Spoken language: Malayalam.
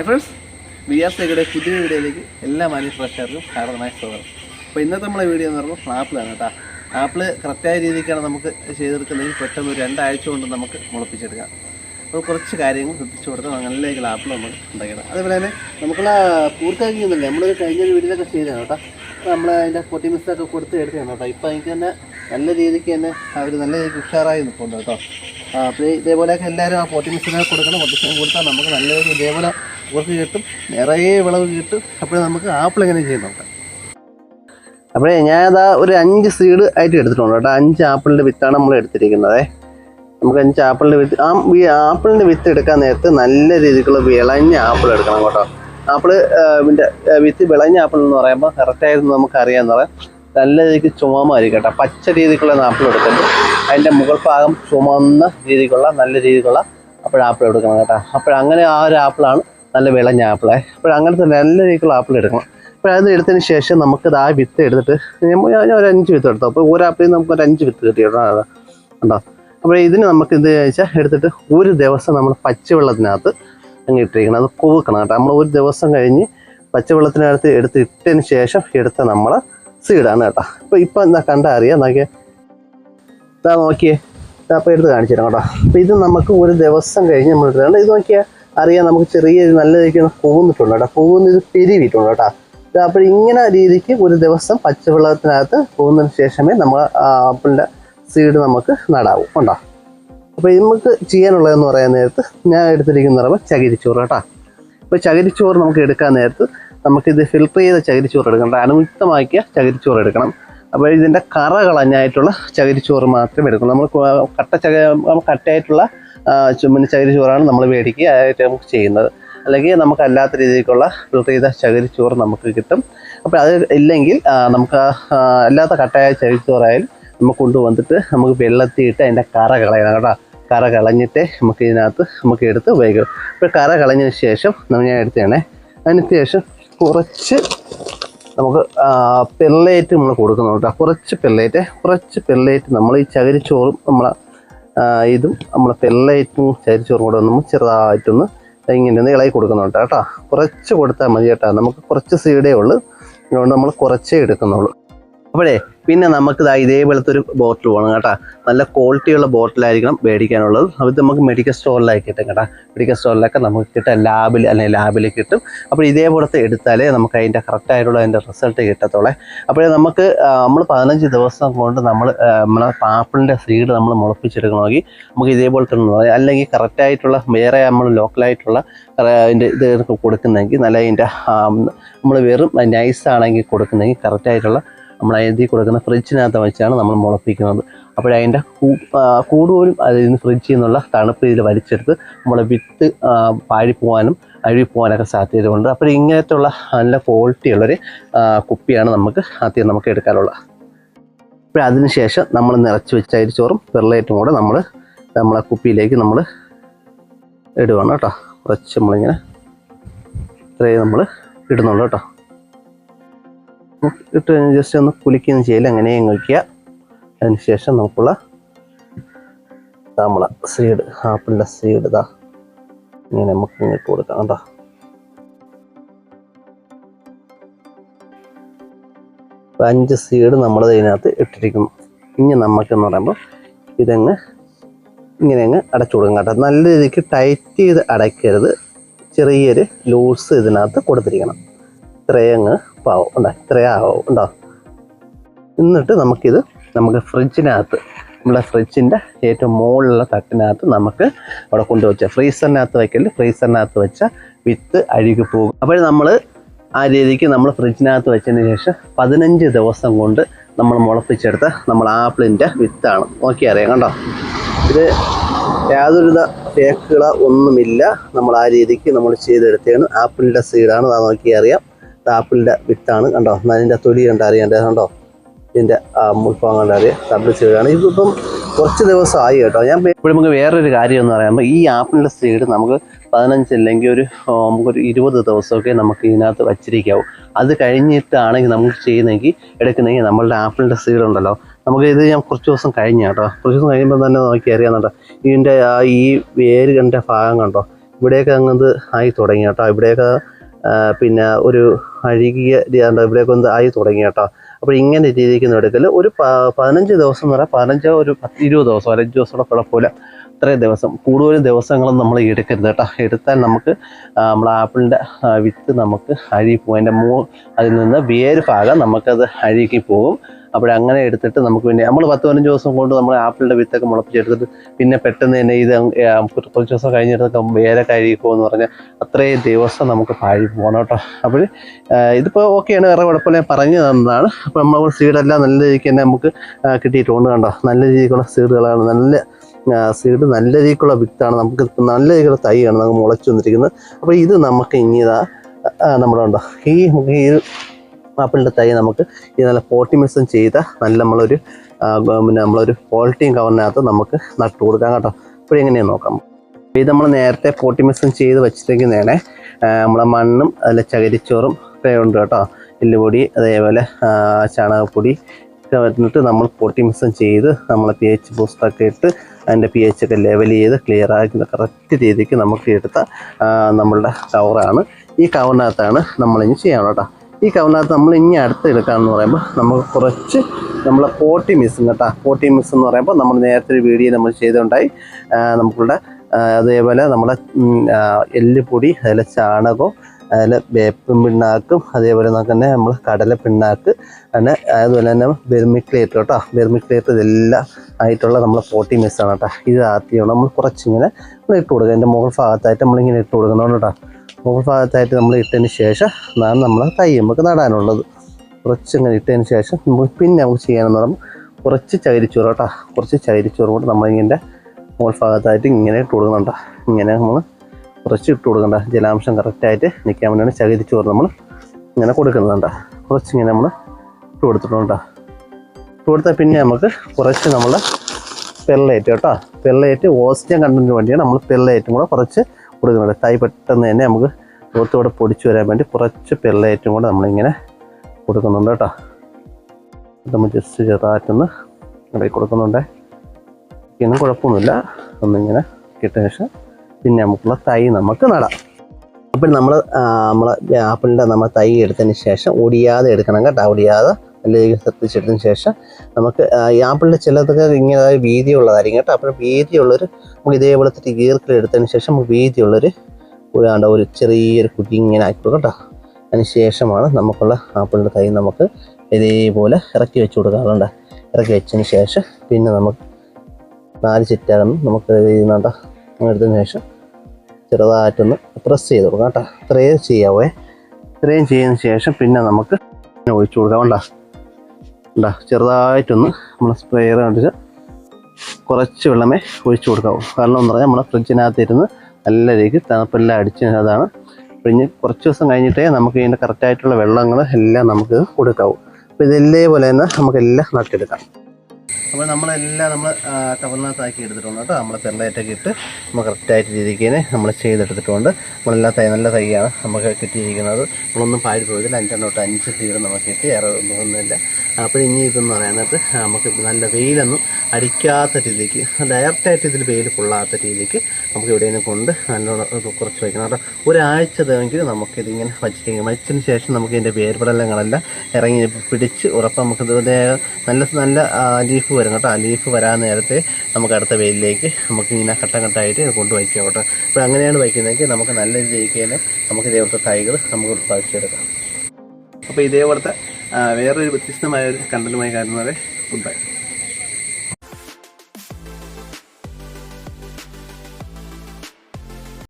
ഹായ് ഫ്രണ്ട്സ് ബി ആർ സിയുടെ പുതിയ വീഡിയോയിലേക്ക് എല്ലാ മാന്യ പ്രേക്ഷകർക്കും സ്വാഗതം. അപ്പോൾ ഇന്നത്തെ നമ്മളെ വീഡിയോ എന്ന് പറയുമ്പോൾ ആപ്പിളാണ് കേട്ടോ. ആപ്പിൾ കറക്റ്റായ രീതിക്കാണ് നമുക്ക് ചെയ്തെടുക്കുന്നതെങ്കിൽ പെട്ടെന്ന് ഒരു രണ്ടാഴ്ച കൊണ്ട് നമുക്ക് മുളപ്പിച്ചെടുക്കാം. അപ്പോൾ കുറച്ച് കാര്യങ്ങൾ ശ്രദ്ധിച്ചു കൊടുത്താൽ അങ്ങനെയുള്ള ആപ്പിൾ നമ്മൾ ഉണ്ടാക്കണം അതേപോലെ തന്നെ നമുക്കുള്ള പൂർക്കാക്കിയൊന്നുമില്ല നമ്മൾ കഴിഞ്ഞ ഒരു വീഡിയോയിലൊക്കെ ചെയ്തതാണ് കേട്ടോ. അപ്പോൾ നമ്മൾ അതിന്റെ പൊട്ടി മിസ്സൊക്കെ കൊടുത്ത് എടുക്കുകയാണ് കേട്ടോ. ഇപ്പോൾ എനിക്ക് തന്നെ നല്ല രീതിക്ക് തന്നെ അവർ നല്ല രീതിക്ക് ഉഷാറായി നിൽക്കുന്നുണ്ട് കേട്ടോ. അപ്പോൾ ഇതേപോലെയൊക്കെ എല്ലാവരും ആ പൊട്ടി മിസ്സിനെ കൊടുക്കണം. പൊട്ടി കൊടുത്താൽ നമുക്ക് നല്ലൊരു ഇതേപോലെ അവർക്ക് കിട്ടും നിറയെ വിളവ് കിട്ടും. അപ്പോഴേ നമുക്ക് ആപ്പിൾ എങ്ങനെ ചെയ്ത് നോക്കാം. അപ്പോഴേ ഞാനതാ ഒരു അഞ്ച് സീഡ് ആയിട്ട് എടുത്തിട്ടുണ്ട് കേട്ടോ. അഞ്ച് ആപ്പിളിന്റെ വിത്താണ് നമ്മൾ എടുത്തിരിക്കുന്നത്. നമുക്ക് അഞ്ച് ആപ്പിളിന്റെ വിത്ത് ആ ആപ്പിളിന്റെ വിത്ത് എടുക്കാൻ നേരത്ത് നല്ല രീതിക്കുള്ള വിളഞ്ഞ ആപ്പിൾ എടുക്കണം കേട്ടോ. ആപ്പിൾ ഇതിന്റെ വിത്ത് വിളഞ്ഞ ആപ്പിൾ എന്ന് പറയുമ്പോൾ കറക്റ്റായിരുന്നു നമുക്ക് അറിയാമെന്ന് പറയാം നല്ല രീതിക്ക് ചുമമായിരിക്കും കേട്ടോ. പച്ച രീതിക്കുള്ള ആപ്പിൾ എടുക്കരുത് അതിന്റെ മുകൾ ഭാഗം ചുമന്ന രീതിക്കുള്ള നല്ല രീതിക്കുള്ള അപ്പോഴാപ്പിൾ എടുക്കണം കേട്ടോ. അപ്പോൾ അങ്ങനെ ആ ഒരു ആപ്പിളാണ് നല്ല വിളഞ്ഞ ആപ്പിളെ. അപ്പോൾ അങ്ങനത്തെ നല്ല രീതിക്കുള്ള ആപ്പിൾ എടുക്കണം. അപ്പോൾ അത് എടുത്തതിന് ശേഷം നമുക്ക് ആ വിത്ത് എടുത്തിട്ട് ഞാൻ ഒരു അഞ്ച് വിത്ത് എടുത്തു. അപ്പോൾ ഒരു ആപ്പിളിൽ നമുക്ക് ഒരു അഞ്ച് വിത്ത് കിട്ടി ഉണ്ടോ അപ്പോൾ ഇതിന് നമുക്ക് ഇത് വെച്ചാൽ എടുത്തിട്ട് ഒരു ദിവസം നമ്മൾ പച്ചവെള്ളത്തിനകത്ത് അങ്ങ് ഇട്ടിരിക്കണം. അത് കൂക്കണം കേട്ടോ. നമ്മൾ ഒരു ദിവസം കഴിഞ്ഞ് പച്ചവെള്ളത്തിനകത്ത് എടുത്ത് ഇട്ടതിന് ശേഷം എടുത്ത നമ്മൾ സീഡാണ് കേട്ടോ. അപ്പോൾ ഇപ്പം എന്താ കണ്ടാൽ അറിയാം? നോക്കിയേ. ഇതാ നോക്കിയേ. അപ്പോൾ എടുത്ത് കാണിച്ചു തരാം കേട്ടോ. അപ്പോൾ ഇത് നമുക്ക് ഒരു ദിവസം കഴിഞ്ഞ് നമ്മൾ എടുത്തതാണ് ഇത് നോക്കിയാൽ അറിയാം നമുക്ക് ചെറിയ നല്ല രീതിക്ക് പോകുന്നിട്ടുണ്ട് കേട്ടോ. പൂന്ന് ഇത് പെരുവിയിട്ടുണ്ട് കേട്ടോ. അപ്പോൾ ഇങ്ങനെ രീതിക്ക് ഒരു ദിവസം പച്ചവെള്ളത്തിനകത്ത് പോകുന്നതിന് ശേഷമേ നമ്മൾ ആപ്പിളിന്റെ സീഡ് നമുക്ക് നടാവും. ഉണ്ടോ അപ്പോൾ നമുക്ക് ചെയ്യാനുള്ളതെന്ന് പറയാൻ നേരത്ത് ഞാൻ എടുത്തിരിക്കുന്ന പറയുമ്പോൾ ചകിരിച്ചോറ് കേട്ടോ. അപ്പോൾ ചകിരിച്ചോറ് നമുക്ക് എടുക്കാൻ നേരത്ത് നമുക്കിത് ഫിൽട്ടർ ചെയ്ത ചകിരിച്ചോറ് എടുക്കണം. അണുമുക്തമാക്കിയ ചകിരിച്ചോറ് എടുക്കണം. അപ്പോൾ ഇതിന്റെ കറ കളഞ്ഞായിട്ടുള്ള ചകിരിച്ചോറ് മാത്രമേ എടുക്കണം. നമ്മൾ കട്ട ചക കട്ടയായിട്ടുള്ള ആ, ചകിരി ചോറാണ് നമ്മൾ മേടിക്കുക. ആയിട്ട് നമുക്ക് ചെയ്യുന്നത്. അല്ലെങ്കിൽ നമുക്ക് അല്ലാത്ത രീതിക്കുള്ള ഫിൽട്ടർ ചെയ്ത ചോറ് നമുക്ക് കിട്ടും. അപ്പോൾ അത് ഇല്ലെങ്കിൽ നമുക്ക് അല്ലാത്ത കട്ടയ അല്ലാത്ത കട്ടയായ ചകിരിച്ചോറായാലും നമുക്ക് കൊണ്ടുവന്നിട്ട് നമുക്ക് വെള്ളത്തിയിട്ട് അതിന്റെ കറ കളയണം കേട്ടോ. കറ കളഞ്ഞിട്ട് നമുക്ക് ഇതിനകത്ത് നമുക്ക് എടുത്ത് ഉപയോഗിക്കും. അപ്പോൾ കറ കളഞ്ഞതിന് ശേഷം നമ്മൾ ഞാൻ എടുത്തതാണേ. അതിന് ശേഷം കുറച്ച് നമുക്ക് പെർലേറ്റ് നമ്മൾ കൊടുക്കുന്നുണ്ട് കുറച്ച് പെർലേറ്റ് കുറച്ച് പെർലേറ്റ് നമ്മൾ ഈ ചകിരിച്ചോറും നമ്മൾ ഇതും നമ്മൾ പെർലേറ്റും ചരിച്ചോറും കൂടെ നമ്മൾ ചെറുതായിട്ടൊന്ന് ഇങ്ങനെ ഒന്ന് ഇളകി കൊടുക്കുന്നുണ്ട് കേട്ടോ. കുറച്ച് കൊടുത്താൽ മതി കേട്ടോ. നമുക്ക് കുറച്ച് സീഡേ ഉള്ളൂ. അതുകൊണ്ട് നമ്മൾ കുറച്ചേ എടുക്കുന്നുള്ളൂ. അപ്പോഴേ പിന്നെ നമുക്ക് ദാ ഇതേപോലത്തെ ഒരു ബോട്ടിൽ വേണം കേട്ടോ. നല്ല ക്വാളിറ്റിയുള്ള ബോട്ടിലായിരിക്കണം മേടിക്കാനുള്ളത്. അത് നമുക്ക് മെഡിക്കൽ സ്റ്റോറിലായി കിട്ടും കേട്ടോ. മെഡിക്കൽ സ്റ്റോറിലൊക്കെ നമുക്ക് കിട്ടാൻ ലാബിൽ അല്ലെങ്കിൽ ലാബിൽ കിട്ടും. അപ്പോൾ ഇതേപോലത്തെ എടുത്താലേ നമുക്ക് അതിന്റെ കറക്റ്റായിട്ടുള്ള അതിന്റെ റിസൾട്ട് കിട്ടത്തുള്ളേ. അപ്പോഴേ നമുക്ക് നമ്മൾ പതിനഞ്ച് ദിവസം കൊണ്ട് നമ്മൾ നമ്മളെ പാപ്പിളിന്റെ സീഡ് നമ്മൾ മുളപ്പിച്ചെടുക്കണമെങ്കിൽ നമുക്ക് ഇതേപോലത്തെ. അല്ലെങ്കിൽ കറക്റ്റായിട്ടുള്ള വേറെ നമ്മൾ ലോക്കലായിട്ടുള്ള അതിന്റെ ഇത് കൊടുക്കുന്നെങ്കിൽ നല്ല അതിന്റെ നമ്മൾ വെറും നൈസാണെങ്കിൽ കൊടുക്കുന്നെങ്കിൽ കറക്റ്റായിട്ടുള്ള നമ്മൾ എഴുതി കൊടുക്കുന്ന ഫ്രിഡ്ജിനകത്ത് വെച്ചാണ് നമ്മൾ മുളപ്പിക്കുന്നത്. അപ്പോഴതിന്റെ കൂട് പോലും അതിൽ നിന്ന് ഫ്രിഡ്ജിൽ നിന്നുള്ള തണുപ്പ് ഇതിൽ വലിച്ചെടുത്ത് നമ്മളെ വിത്ത് പാഴിപ്പോവാനും അഴുകിപ്പോവാനൊക്കെ സാധ്യതയുണ്ട്. അപ്പോൾ ഇങ്ങനത്തെ ഉള്ള നല്ല ക്വാളിറ്റി ഉള്ളൊരു ആ, കുപ്പിയാണ് നമുക്ക് ആദ്യം നമുക്ക് എടുക്കാനുള്ളത്. അപ്പോൾ അതിന് ശേഷം നമ്മൾ നിറച്ച് വെച്ച അരിച്ചോറും പെർലേറ്റും കൂടെ നമ്മൾ നമ്മളെ കുപ്പിയിലേക്ക് നമ്മൾ ഇടുകയാണ് കേട്ടോ. കുറച്ച് നമ്മളിങ്ങനെ ഇത്രയും നമ്മൾ ഇടുന്നുള്ളൂ കേട്ടോ. ഇട്ട് ജസ്റ്റ് ഒന്ന് കുലിക്കുകയും ചെയ്യൽ അങ്ങനെ കഴിക്കുക അതിന് ശേഷം നമുക്കുള്ള നമ്മളെ സീഡ് ആപ്പിളിന്റെ സീഡ് ഇതാ. ഇങ്ങനെ നമുക്ക് ഇങ്ങോട്ട് കൊടുക്കാം കേട്ടോ. അഞ്ച് സീഡ് നമ്മൾ ഇതിനകത്ത് ഇട്ടിരിക്കുന്നു ഇനി നമുക്കെന്ന് പറയുമ്പോൾ ഇതങ്ങ് ഇങ്ങനെ അങ്ങ് അടച്ചു കൊടുക്കും കേട്ടോ. നല്ല രീതിക്ക് ടൈറ്റ് ചെയ്ത് അടയ്ക്കരുത്. ചെറിയൊരു ലൂസ് ഇതിനകത്ത് കൊടുത്തിരിക്കണം. ഇത്രയങ്ങ് പാവും ഉണ്ടോ ഇത്രയാവും ഉണ്ടോ എന്നിട്ട് നമുക്കിത് നമുക്ക് ഫ്രിഡ്ജിനകത്ത് നമ്മുടെ ഫ്രിഡ്ജിന്റെ ഏറ്റവും മുകളിലുള്ള തട്ടിനകത്ത് നമുക്ക് അവിടെ കൊണ്ടുവച്ച ഫ്രീസറിനകത്ത് വയ്ക്കൽ ഫ്രീസറിനകത്ത് വെച്ച വിത്ത് അഴുകി പോകും. അപ്പോൾ നമ്മൾ ആ രീതിക്ക് നമ്മൾ ഫ്രിഡ്ജിനകത്ത് വെച്ചതിന് ശേഷം പതിനഞ്ച് ദിവസം കൊണ്ട് നമ്മൾ മുളപ്പിച്ചെടുത്ത നമ്മൾ ആപ്പിളിന്റെ വിത്താണ്. നോക്കി അറിയാം കണ്ടോ? ഇത് യാതൊരുവിധ ഫേക്കുകളോ ഒന്നുമില്ല. നമ്മൾ ആ രീതിക്ക് നമ്മൾ ചെയ്തെടുത്തതാണ്. ആപ്പിളിന്റെ സീഡാണ് അത് നോക്കി അറിയാം. ആപ്പിളിന്റെ വിത്താണ് കണ്ടോ? അതിന്റെ തൊലി കണ്ട് അറിയാം കണ്ടോ? ഇതിന്റെ മുൾഭാഗം കണ്ട് അറിയാം ഡബിൾ സീഡാണ് ഇതിപ്പം കുറച്ച് ദിവസമായി കേട്ടോ. ഞാൻ ഇപ്പോൾ നമുക്ക് വേറൊരു കാര്യം എന്ന് പറയുമ്പോൾ ഈ ആപ്പിളിന്റെ സീഡ് നമുക്ക് പതിനഞ്ച് അല്ലെങ്കിൽ ഒരു നമുക്കൊരു ഇരുപത് ദിവസമൊക്കെ നമുക്ക് ഇതിനകത്ത് വച്ചിരിക്കാവും. അത് കഴിഞ്ഞിട്ടാണെങ്കിൽ നമുക്ക് ചെയ്യുന്നെങ്കിൽ എടുക്കുന്നെങ്കിൽ നമ്മളുടെ ആപ്പിളിന്റെ സീഡ് ഉണ്ടല്ലോ. നമുക്ക് ഇത് ഞാൻ കുറച്ച് ദിവസം കഴിഞ്ഞ കേട്ടോ. കുറച്ച് ദിവസം കഴിയുമ്പോൾ തന്നെ നോക്കി അറിയാമെന്നുണ്ടോ. ഇതിന്റെ ആ ഈ വേര് കണ്ട ഭാഗം കണ്ടോ? ഇവിടെയൊക്കെ അങ്ങനത് ആയി തുടങ്ങി കേട്ടോ. ഇവിടെയൊക്കെ പിന്നെ ഒരു അഴുകിയ ഇവിടെയൊക്കെ ഒന്ന് ആയി തുടങ്ങി കേട്ടോ. അപ്പോൾ ഇങ്ങനെ രീതിക്ക് എടുക്കൽ ഒരു പതിനഞ്ച് ദിവസം പറയാം. പതിനഞ്ചോ ഒരു പത്ത് ഇരുപത് ദിവസം അഞ്ച് ദിവസമൊക്കെ കുഴപ്പമില്ല. ഇത്രയും ദിവസം കൂടുതൽ ദിവസങ്ങളും നമ്മൾ എടുക്കരുത് കേട്ടോ. എടുത്താൽ നമുക്ക് നമ്മൾ ആപ്പിളിന്റെ വിത്ത് നമുക്ക് അഴുകി പോകും അതിന്റെ മൂ അതിൽ നിന്ന് വേര് ഭാഗം നമുക്കത് അഴുകി പോകും അപ്പോഴങ്ങനെ എടുത്തിട്ട് നമുക്ക് പിന്നെ നമ്മൾ പത്ത് പതിനഞ്ച് ദിവസം കൊണ്ട് നമ്മൾ ആപ്പിളിന്റെ വിത്തൊക്കെ മുളപ്പിച്ചെടുത്തിട്ട് പിന്നെ പെട്ടെന്ന് തന്നെ ഇത് കുറച്ച് ദിവസം കഴിഞ്ഞിട്ടൊക്കെ വേരൊക്കെ എന്ന് പറഞ്ഞാൽ അത്രയും ദിവസം നമുക്ക് പാഴി പോകണം കേട്ടോ. അപ്പോൾ ഇതിപ്പോൾ ഓക്കെയാണ് വേറെ കുഴപ്പമില്ല. പറഞ്ഞു തന്നതാണ്. അപ്പോൾ നമ്മൾ സീഡെല്ലാം നല്ല രീതിക്ക് തന്നെ നമുക്ക് കിട്ടിയിട്ടുണ്ട് കണ്ടോ. നല്ല രീതിക്കുള്ള സീഡുകളാണ്. നല്ല സീഡ് നല്ല രീതിക്കുള്ള വിത്താണ്. നമുക്ക് നല്ല രീതിക്കുള്ള തൈയാണ് നമുക്ക് മുളച്ചു വന്നിരിക്കുന്നത്. അപ്പോൾ ഇത് നമുക്ക് ഇനി ഇതാ ആ, നമ്മുടെ ഉണ്ടോ ഈ ഈ ആപ്പിളിന്റെ തൈ നമുക്ക് ഈ നല്ല പോട്ടിമിസം ചെയ്ത നല്ല നമ്മളൊരു പിന്നെ നമ്മളൊരു പോൾട്ടിയും കവറിനകത്ത് നമുക്ക് നട്ടു കൊടുക്കാം കേട്ടോ. ഇപ്പോഴും എങ്ങനെയാണ് നോക്കാം. ഇത് നമ്മൾ നേരത്തെ പോട്ടിമിസം ചെയ്ത് വെച്ചിരിക്കുന്നതാണ്. നമ്മളെ മണ്ണും അതിൽ ചകരിച്ചോറും ഒക്കെ ഉണ്ട് കേട്ടോ. എല്ലുപൊടി അതേപോലെ ചാണകപ്പൊടി ഒക്കെ വന്നിട്ട് നമ്മൾ പോട്ടിമിസം ചെയ്ത് നമ്മൾ പി എച്ച് ബൂസ്റ്റൊക്കെ ഇട്ട് അതിന്റെ പി എച്ച് ഒക്കെ ലെവൽ ചെയ്ത് ക്ലിയർ ആക്കി കറക്റ്റ് രീതിക്ക് നമുക്ക് എടുത്ത നമ്മളുടെ കവറാണ് ഈ കവറിനകത്താണ് നമ്മളിനി ചെയ്യണം കേട്ടോ. ഈ കവറിനകത്ത് നമ്മൾ ഇനി അടുത്ത് എടുക്കാമെന്ന് പറയുമ്പോൾ നമുക്ക് കുറച്ച് നമ്മളെ പോട്ടി മിസ്സും കേട്ടോ. പോട്ടി മിസ് എന്ന് പറയുമ്പോൾ നമ്മൾ നേരത്തെ ഒരു വീഡിയോ നമ്മൾ ചെയ്തുണ്ടായി നമുക്കുള്ള അതേപോലെ നമ്മളെ എല്ലുപൊടി അതിലെ ചാണകവും അതിൽ വേപ്പും പിണ്ണാക്കും അതേപോലെ നമുക്ക് തന്നെ നമ്മൾ കടല പിണ്ണാക്ക് അങ്ങനെ അതുപോലെ തന്നെ ബെർമിക്ലേറ്റ് കേട്ടോ. ബെർമിക്ലേറ്റ് ഇതെല്ലാം ആയിട്ടുള്ള നമ്മളെ പോട്ടി മിസ്സാണ് കേട്ടോ. ഇത് ആദ്യമാണ് നമ്മൾ കുറച്ചിങ്ങനെ ഇട്ട് കൊടുക്കുക. അതിന്റെ മുകൾ ഭാഗത്തായിട്ട് നമ്മളിങ്ങനെ ഇട്ട് കൊടുക്കണം കേട്ടോ. മുകൾ ഭാഗത്തായിട്ട് നമ്മൾ ഇട്ടതിന് ശേഷം ആണ് നമ്മൾ തൈ നമുക്ക് നടാനുള്ളത്. കുറച്ച് ഇങ്ങനെ ഇട്ടതിന് ശേഷം നമുക്ക് പിന്നെ നമുക്ക് ചെയ്യാനെന്ന് പറയുമ്പോൾ കുറച്ച് ചകിരിച്ചോറ് കേട്ടോ. കുറച്ച് ചകിരിച്ചോറ് കൊണ്ട് നമ്മളിങ്ങനെ മുകൾ ഭാഗത്തായിട്ട് ഇങ്ങനെ ഇട്ട് കൊടുക്കുന്നുണ്ട് ഇങ്ങനെ നമ്മൾ കുറച്ച് ഇട്ട് കൊടുക്കണ്ട ജലാംശം കറക്റ്റായിട്ട് നിൽക്കാൻ വേണ്ടിയാണ് ചകിരിച്ചോറ് നമ്മൾ ഇങ്ങനെ കൊടുക്കുന്നുണ്ട് കുറച്ചിങ്ങനെ നമ്മൾ ഇട്ട് കൊടുത്തിട്ടുണ്ട് ഇട്ട് കൊടുത്താൽ പിന്നെ നമുക്ക് കുറച്ച് നമ്മൾ പെർലൈറ്റ് കേട്ടോ. പെർലൈറ്റ് ഓസ്റ്റിയം കണ്ടതിന് വേണ്ടിയാണ് നമ്മൾ പെർലൈറ്റും കൂടെ കുറച്ച് കൊടുക്കുന്നുണ്ട്. തൈ പെട്ടെന്ന് തന്നെ നമുക്ക് പുറത്തൂടെ പൊടിച്ചു വരാൻ വേണ്ടി കുറച്ച് പെർലൈറ്റും കൂടെ നമ്മളിങ്ങനെ കൊടുക്കുന്നുണ്ട് കേട്ടോ. നമ്മൾ ജസ്റ്റ് ചെറുതായിട്ടൊന്ന് ഇടയിൽ കൊടുക്കുന്നുണ്ട്. ഇന്നും കുഴപ്പമൊന്നുമില്ല. ഒന്നിങ്ങനെ കിട്ടിയ ശേഷം പിന്നെ നമുക്കുള്ള തൈ നമുക്ക് നടാം. അപ്പോൾ നമ്മൾ നമ്മളെ ആപ്പിളിന്റെ നമ്മൾ തൈ എടുത്തതിന് ശേഷം ഒടിയാതെ എടുക്കണം കേട്ടോ. ഒടിയാതെ നല്ല രീതിയിൽ ശ്രദ്ധിച്ചെടുത്തതിന് ശേഷം നമുക്ക് ഈ ആപ്പിളിന്റെ ചിലതൊക്കെ ഇങ്ങനെ വീതിയുള്ളതായിരിക്കും കേട്ടോ. അപ്പോൾ വീതിയുള്ളൊരു നമുക്ക് ഇതേപോലത്തെ ഗീർക്കൽ എടുത്തതിന് ശേഷം നമുക്ക് വീതിയുള്ളൊരു ഒരു ഒരു ചെറിയൊരു കുറ്റി ഇങ്ങനെ ആക്കി കേട്ടോ. അതിന് ശേഷമാണ് നമുക്കുള്ള ആപ്പിളിന്റെ തൈ നമുക്ക് ഇതേപോലെ ഇറക്കി വെച്ച് കൊടുക്കാറുണ്ട് ഇറക്കി വെച്ചതിന് ശേഷം പിന്നെ നമുക്ക് നാല് ചിറ്റാകുന്നു നമുക്ക് ചെയ്യുന്നുണ്ട് എടുത്തതിന് ശേഷം ചെറുതായിട്ടൊന്ന് പ്രസ് ചെയ്ത് കൊടുക്കാം കേട്ടോ. ഇത്രയും ചെയ്യാവേ. ഇത്രയും ചെയ്തതിന് ശേഷം പിന്നെ നമുക്ക് ഒഴിച്ചു കൊടുക്കാം ഉണ്ടാ ഉണ്ടാ ചെറുതായിട്ടൊന്ന് നമ്മൾ സ്പ്രെയർ കണ്ടിട്ട് കുറച്ച് വെള്ളമേ ഒഴിച്ചു കൊടുക്കാവൂ. കാരണം എന്ന് പറഞ്ഞാൽ നമ്മളെ ഫ്രിഡ്ജിനകത്തിരുന്ന് നല്ല രീതിക്ക് തണുപ്പെല്ലാം അടിച്ച് അതാണ്. പിന്നെ കുറച്ച് ദിവസം കഴിഞ്ഞിട്ടേ നമുക്ക് ഇതിന്റെ കറക്റ്റായിട്ടുള്ള വെള്ളങ്ങൾ എല്ലാം നമുക്ക് കൊടുക്കാവൂ. അപ്പോൾ ഇതേപോലെ തന്നെ നമുക്കെല്ലാം നട്ടെടുക്കാം അപ്പോൾ നമ്മളെല്ലാം നമ്മൾ കവറിനകത്താക്കി എടുത്തിട്ടുണ്ട് കേട്ടോ. നമ്മൾ പെർലൈറ്റൊക്കെ ഇട്ട് നമ്മൾ കറക്റ്റായിട്ട് രീതിക്ക് തന്നെ നമ്മൾ ചെയ്തെടുത്തിട്ടുണ്ട്. നമ്മളെല്ലാം തൈ നല്ല തൈയാണ് നമുക്ക് കിട്ടിയിരിക്കുന്നത്. നമ്മളൊന്നും പാടി പോയതിൽ അഞ്ചെണ്ണം തൊട്ട് അഞ്ച് സീഡ് നമുക്ക് കിട്ടി. വേറെ ഒന്നുമില്ല. അപ്പോൾ ഇനി ഇതെന്ന് പറയുന്നത് നമുക്ക് നല്ല വെയിലൊന്നും അടിക്കാത്ത രീതിക്ക് ഡയറക്റ്റായിട്ട് ഇതിൽ വെയിൽ കൊള്ളാത്ത രീതിക്ക് നമുക്ക് എവിടെയെങ്കിലും കൊണ്ട് നല്ലോണം കുറച്ച് വയ്ക്കണം കേട്ടോ. ഒരാഴ്ച ഇതെങ്കിൽ നമുക്കിതിങ്ങനെ വച്ചിരിക്കും വച്ചതിന് ശേഷം നമുക്ക് ഇതിന്റെ വേർപടലങ്ങളെല്ലാം ഇറങ്ങി പിടിച്ച് ഉറപ്പ് നമുക്ക് നല്ല നല്ല ലീഫ് വരും കേട്ടോ. ആ ലീഫ് വരാൻ നേരത്തെ നമുക്ക് അടുത്ത വെയിലിലേക്ക് നമുക്ക് ഇങ്ങനെ ഘട്ടം ഘട്ടമായിട്ട് കൊണ്ട് വയ്ക്കാം കേട്ടോ. അപ്പോൾ അങ്ങനെയാണ് വയ്ക്കുന്നതെങ്കിൽ നമുക്ക് നല്ല രീതിക്ക് തന്നെ നമുക്ക് ഇതേപോലത്തെ തൈകൾ നമുക്ക് ഉത്പാദിച്ചെടുക്കാം അപ്പോൾ ഇതേപോലത്തെ വേറൊരു വ്യത്യസ്തമായ ഒരു കണ്ടന്റുമായി കാണുന്നവരെ ഗുഡ് ബൈ